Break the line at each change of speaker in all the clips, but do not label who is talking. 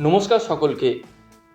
নমস্কার সকলকে।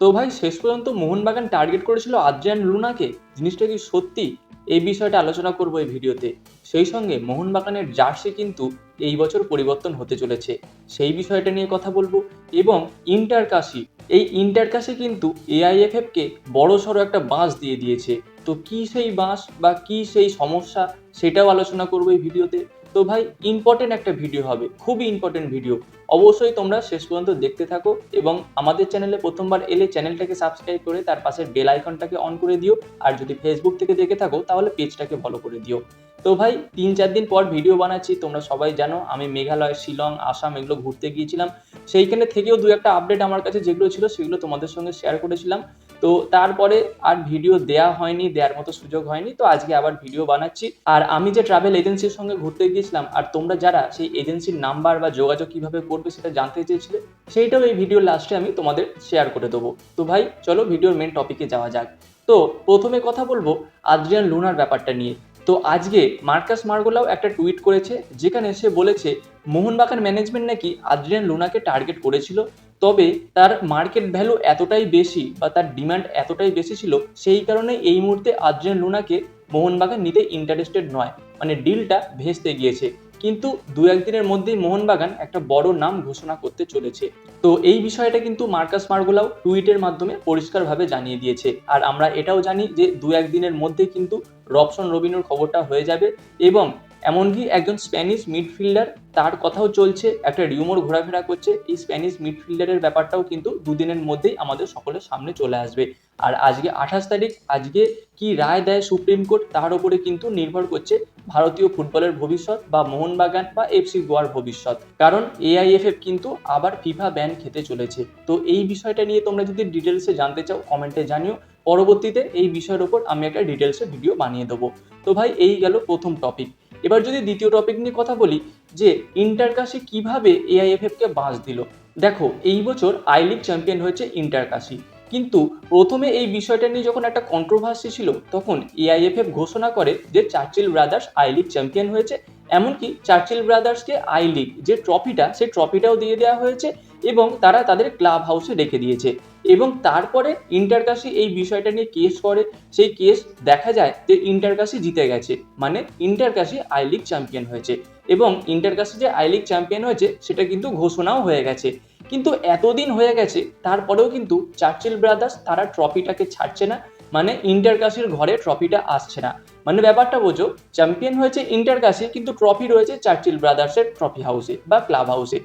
তো ভাই, শেষ পর্যন্ত মোহনবাগান টার্গেট করেছিল আদ্রিয়ান লুনাকে? জিনিসটা কি সত্যি? এই বিষয়টা আলোচনা করব এই ভিডিওতে। সেই সঙ্গে মোহনবাগানের জার্সি কিন্তু এই বছর পরিবর্তন হতে চলেছে। সেই বিষয়টা নিয়ে কথা বলব। এবং ইন্টার কাশি। এই ইন্টার কাশি কিন্তু এআইএফএফকে বড় সড়ো একটা বাঁশ দিয়ে দিয়েছে। তো কি সেই বাঁশ বা কি সেই সমস্যা সেটাও আলোচনা করব এই ভিডিওতে। তো ভাই ইম্পর্টেন্ট একটা ভিডিও হবে, খুবই ইম্পর্টেন্ট ভিডিও অবশ্যই তোমরা শেষ পর্যন্ত দেখতে থাকো এবং আমাদের চ্যানেলে প্রথমবার এলে চ্যানেলটাকে সাবস্ক্রাইব করে তার পাশের বেল আইকনটাকে অন করে দিও, আর যদি ফেসবুক থেকে দেখে থাকো, তাহলে পেজটাকে ফলো করে দিও। তো ভাই, তিন চার দিন পর ভিডিও বানাচ্ছি, তোমরা সবাই জানো, আমি মেঘালয়, শিলং, আসাম এগুলো ঘুরতে গিয়েছিলাম। সেইখানে থেকেও দু একটা আপডেট আমার কাছে যেগুলো ছিল, সেগুলো তোমাদের সঙ্গে শেয়ার করেছিলাম। তো তারপরে আর ভিডিও দেয়া হয়নি দেওয়ার মতো সুযোগ হয়নি, তো আজকে আবার ভিডিও বানাচ্ছি। আর আমি যে ট্রাভেল এজেন্সির সঙ্গে ঘুরতে গিয়েছিলাম, আর তোমরা যারা সেই এজেন্সির নাম্বার বা যোগাযোগ কীভাবে করবে সেটা জানতে চেয়েছিলে, সেইটাও এই ভিডিওর লাস্টে আমি তোমাদের শেয়ার করে দেবো। তো ভাই, চলো ভিডিওর মেন টপিকে যাওয়া যাক। তো প্রথমে কথা বলব আদ্রিয়ান লুনার ব্যাপারটা নিয়ে। তো আজকে মার্কাস মার্গোলাও একটা টুইট করেছে, যেখানে সে বলেছে, মোহনবাগান ম্যানেজমেন্ট নাকি আদ্রিয়ান লুনাকে টার্গেট করেছিল? তবে তার মার্কেট ভ্যালু এতটাই বেশি বা তার ডিমান্ড এতটাই বেশি ছিল, সেই কারণে এই মুহূর্তে আদ্রিয়ান লুনাকে মোহনবাগান নিতে ইন্টারেস্টেড নয়। মানে ডিলটা ভেস্তে গিয়েছে। কিন্তু দু একদিনের মধ্যেই মোহনবাগান একটা বড় নাম ঘোষণা করতে চলেছে। তো এই বিষয়টা কিন্তু মার্কাস মার্গোলাও টুইটের মাধ্যমে পরিষ্কারভাবে জানিয়ে দিয়েছে। আর আমরা এটাও জানি যে দু একদিনের মধ্যে কিন্তু রবসন রবিনোর খবরটা হয়ে যাবে এবং এমনকি একজন স্প্যানিশ মিডফিল্ডার, তার কথাও চলছে, একটা রিউমোর ঘোরাফেরা করছে, এই স্প্যানিশ মিডফিল্ডারের ব্যাপারটাও কিন্তু দুদিনের মধ্যেই আমাদের সকলের সামনে চলে আসবে। আর আজকে আঠাশ তারিখ, আজকে কি রায় দেয় সুপ্রিম কোর্ট, তার উপরে কিন্তু নির্ভর করছে ভারতীয় ফুটবলের ভবিষ্যৎ বা মোহনবাগান বা এফসি গোয়ার ভবিষ্যৎ। কারণ এআইএফএফ কিন্তু আবার ফিফা ব্যান খেতে চলেছে। তো এই বিষয়টা নিয়ে তোমরা যদি ডিটেলসে জানতে চাও, কমেন্টে জানিও। পরবর্তীতে এই বিষয়ের ওপর আমি একটা ডিটেলসে ভিডিও বানিয়ে দেবো। তো ভাই, এই গেল প্রথম টপিক এবার যদি দ্বিতীয় টপিক নিয়ে কথা বলি, যে ইন্টারকাশি কীভাবে এআইএফএফকে বাঁশ দিল? দেখো, এই বছর আই লিগ চ্যাম্পিয়ন হয়েছে ইন্টারকাশি। কিন্তু প্রথমে এই বিষয়টা নিয়ে যখন একটা কন্ট্রোভার্সি ছিল, তখন এআইএফএফ ঘোষণা করে যে Churchill Brothers I League champion হয়েছে। এমনকি চার্চিল ব্রাদার্সকে আই লিগ যে ট্রফিটা সেই ট্রফিটাও দিয়ে দেওয়া হয়েছে। এবং তারা তাদের ক্লাব হাউসে রেখে দিয়েছে। এবং তারপরে ইন্টারকাশি এই বিষয়টা নিয়ে কেস করে। সেই কেস দেখা যায় যে ইন্টারকাশি জিতে গেছে। মানে ইন্টারকাশি আই লিগ চ্যাম্পিয়ন হয়েছে। এবং ইন্টারকাশি যে আই লিগ চ্যাম্পিয়ন হয়েছে, সেটা কিন্তু ঘোষণাও হয়ে গেছে। কিন্তু এতদিন হয়ে গেছে, তারপরেও কিন্তু চার্চিল ব্রাদার্স তারা ট্রফিটাকে ছাড়ছে না। মানে ইন্টারকাশির ঘরে ট্রফিটা আসছে না। মানে ব্যাপারটা বোঝো চ্যাম্পিয়ন হয়েছে ইন্টারকাশি, কিন্তু ট্রফি রয়েছে চার্চিল ব্রাদার্সের ট্রফি হাউসে বা ক্লাব হাউসে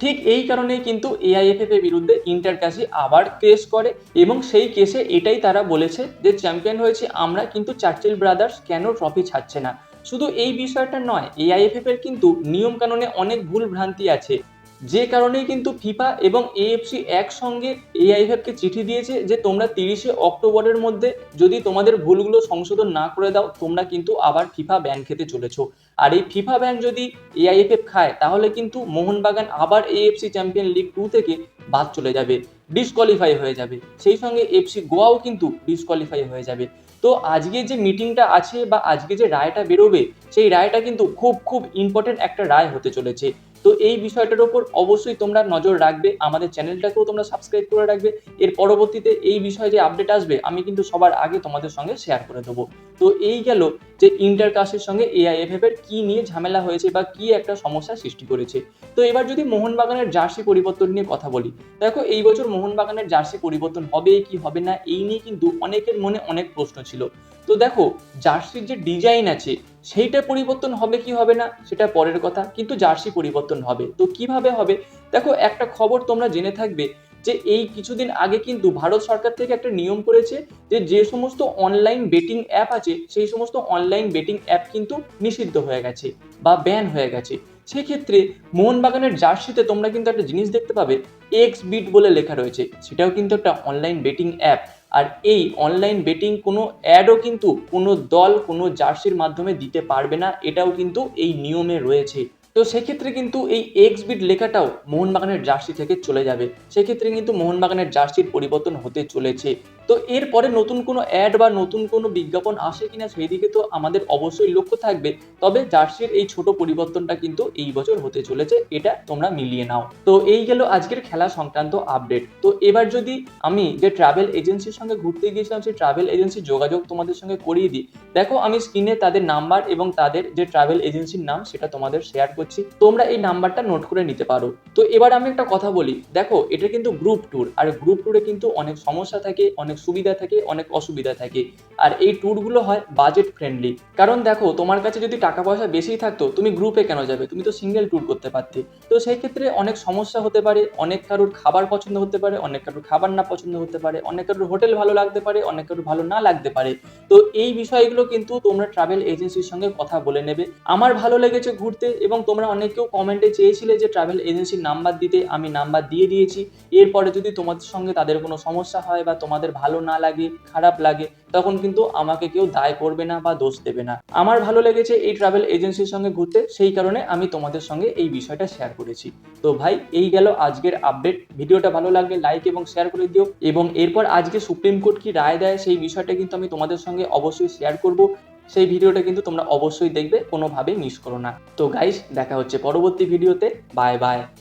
ঠিক এই কারণেই কিন্তু এআইএফএফ এর বিরুদ্ধে ইন্টার কাশি আবার কেস করে এবং সেই কেসে এটাই তারা বলেছে যে চ্যাম্পিয়ন হয়েছে আমরা কিন্তু চার্চিল ব্রাদার্স কেন ট্রফি ছাড়ছে না। শুধু এই বিষয়টা নয় এআইএফএফ এর কিন্তু নিয়ম কানুনে অনেক ভুল ভ্রান্তি আছে। যে কারণেই কিন্তু ফিফা এবং এএফসি একসঙ্গে এআইএফএফকে চিঠি দিয়েছে যে তোমরা তিরিশে অক্টোবরের মধ্যে যদি তোমাদের ভুলগুলো সংশোধন না করে দাও, তোমরা কিন্তু আবার ফিফা ব্যান খেতে চলেছো। আর এই ফিফা ব্যান যদি এআইএফএফ খায়, তাহলে কিন্তু মোহনবাগান আবার এএফসি চ্যাম্পিয়ন লিগ টু থেকে বাদ চলে যাবে, ডিসকোয়ালিফাই হয়ে যাবে। সেই সঙ্গে এফসি গোয়াও কিন্তু ডিসকোয়ালিফাই হয়ে যাবে। তো আজকে যে মিটিংটা আছে বা আজকে যে রায়টা বেরোবে, সেই রায়টা কিন্তু খুব খুব ইম্পর্টেন্ট একটা রায় হতে চলেছে। তো এই বিষয়টার ওপর অবশ্যই তোমরা নজর রাখবে, আমাদের চ্যানেলটাকেও তোমরা সাবস্ক্রাইব করে রাখবে। এর পরবর্তীতে এই বিষয়ে যে আপডেট আসবে, আমি কিন্তু সবার আগে তোমাদের সঙ্গে শেয়ার করে দেবো। তো এই গেল যে ইন্টারকাস্টের সঙ্গে এআইএফএফ এর কি নিয়ে ঝামেলা হয়েছে বা কি একটা সমস্যা সৃষ্টি করেছে। তো এবার যদি মোহনবাগানের জার্সি পরিবর্তন নিয়ে কথা বলি, দেখো এই বছর মোহনবাগানের জার্সি পরিবর্তন হবে কি হবে না, এই নিয়ে কিন্তু অনেকের মনে অনেক প্রশ্ন ছিল। তো দেখো জার্সির যে ডিজাইন আছে সেইটা পরিবর্তন হবে কি হবে না, সেটা পরের কথা, কিন্তু জার্সি পরিবর্তন হবে। তো কীভাবে হবে? দেখো, একটা খবর তোমরা জেনে থাকবে যে এই কিছুদিন আগে কিন্তু ভারত সরকার থেকে একটা নিয়ম করেছে যে যে সমস্ত অনলাইন বেটিং অ্যাপ আছে, সেই সমস্ত অনলাইন বেটিং অ্যাপ কিন্তু নিষিদ্ধ হয়ে গেছে বা ব্যান হয়ে গেছে। সেক্ষেত্রে মোহনবাগানের জার্সিতে তোমরা কিন্তু একটা জিনিস দেখতে পাবে এক্স বিট বলে লেখা রয়েছে। সেটাও কিন্তু একটা অনলাইন বেটিং অ্যাপ আর এই অনলাইন বেটিং কোনো অ্যাডও কিন্তু কোনো দল, কোনো জার্সির মাধ্যমে দিতে পারবে না, এটাও কিন্তু এই নিয়মে রয়েছে। তো সেক্ষেত্রে কিন্তু এই এক্স বিট লেখাটাও মোহনবাগানের জার্সি থেকে চলে যাবে। সেক্ষেত্রে কিন্তু মোহনবাগানের জার্সির পরিবর্তন হতে চলেছে। তো এরপরে নতুন কোনো অ্যাড বা নতুন কোনো বিজ্ঞাপন আসে কিনা সেই দিকে তো আমাদের অবশ্যই লক্ষ্য থাকবে। তবে জার্সির এই ছোট পরিবর্তনটা কিন্তু এই বছর হতে চলেছে, এটা তোমরা মিলিয়ে নাও। তো এই গেল আজকের খেলা সংক্রান্ত আপডেট তো এবার যদি আমি যে ট্রাভেল এজেন্সির সঙ্গে ঘুরতে গিয়েছিলাম, সেই ট্রাভেল এজেন্সির যোগাযোগ তোমাদের সঙ্গে করিয়ে দিই। দেখো, আমি স্ক্রিনে তাদের নাম্বার এবং তাদের যে ট্রাভেল এজেন্সির নাম, সেটা তোমাদের শেয়ার করছি। তোমরা এই নাম্বারটা নোট করে নিতে পারো। তো এবার আমি একটা কথা বলি। দেখো, এটা কিন্তু গ্রুপ ট্যুর আর গ্রুপ ট্যুরে কিন্তু অনেক সমস্যা থাকে, অনেক সুবিধা থাকে, অনেক অসুবিধা থাকে। আর এই ট্যুরগুলো হয় বাজেট ফ্রেন্ডলি কারণ দেখো, তোমার কাছে যদি টাকা পয়সা বেশি থাকতো, তুমি গ্রুপে কেন যাবে? তুমি তো সিঙ্গেল ট্যুর করতে পারতে। তো সেই ক্ষেত্রে অনেক সমস্যা হতে পারে, অনেক কারোর খাবার পছন্দ হতে পারে, অনেক কারোর খাবার না পছন্দ হতে পারে, অনেক কারোর হোটেল ভালো লাগতে পারে, অনেক কারোর ভালো না লাগতে পারে। তো এই বিষয়গুলো কিন্তু তোমরা ট্রাভেল এজেন্সির সঙ্গে কথা বলে নেবে। আমার ভালো লেগেছে ঘুরতে এবং তোমরা অনেকেও কমেন্টে চেয়েছিলে যে ট্রাভেল এজেন্সির নাম্বার দিতে আমি নাম্বার দিয়ে দিয়েছি। এরপরে যদি তোমাদের সঙ্গে তাদের কোনো সমস্যা হয় বা তোমাদের ভালো না লাগে, খারাপ লাগে, তখন কিন্তু আমাকে কেউ দায় করবে না বা দোষ দেবে না। আমার ভালো লেগেছে এই ট্রাভেল এজেন্সির সঙ্গে ঘুরতে, সেই কারণে আমি তোমাদের সঙ্গে এই বিষয়টা শেয়ার করেছি। তো ভাই, এই গেল আজকের আপডেট ভিডিওটা ভালো লাগলে লাইক এবং শেয়ার করে দিও। এবং এরপর আজকে সুপ্রিম কোর্ট কি রায় দেয়, সেই বিষয়টা কিন্তু আমি তোমাদের সঙ্গে অবশ্যই শেয়ার করব। সেই ভিডিওটা কিন্তু তোমরা অবশ্যই দেখবে, কোনোভাবেই মিস করো না। তো গাইস দেখা হচ্ছে পরবর্তী ভিডিওতে বাই বাই